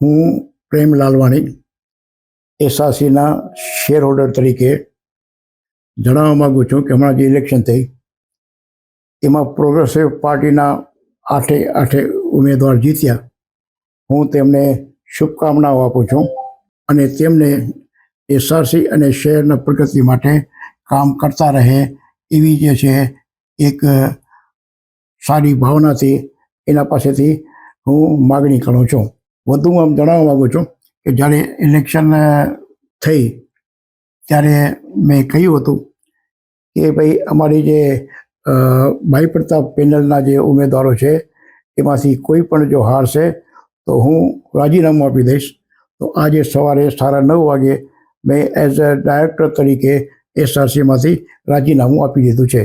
હું પ્રેમ લાલવાણી એસઆસીના share holder તરીકે જણાવવા માગું છું કે હમણાં જે ઇલેક્શન થઈ, એમાં પ્રોગ્રેસિવ પાર્ટીના આઠે આઠે ઉમેદવાર જીત્યા. હું તેમને શુભકામનાઓ આપું છું અને તેમને એસઆરસી અને શહેરના પ્રગતિ માટે કામ કરતા રહે એવી જે છે એક સારી ભાવનાથી એના પાસેથી હું માગણી કરું છું. વધુમાં આમ જણાવવા માગું છું કે જ્યારે ઇલેક્શન થઈ ત્યારે મેં કહ્યું હતું કે ભાઈ અમારી જે ભાઈ પ્રતાપ પેનલના જે ઉમેદવારો છે એમાંથી કોઈ પણ જો હારશે તો હું રાજીનામું આપી દઈશ. તો આજે સવારે સાડા નવ વાગે મેં એઝ અ ડાયરેક્ટર તરીકે એસઆરસીમાંથી રાજીનામું આપી દીધું છે.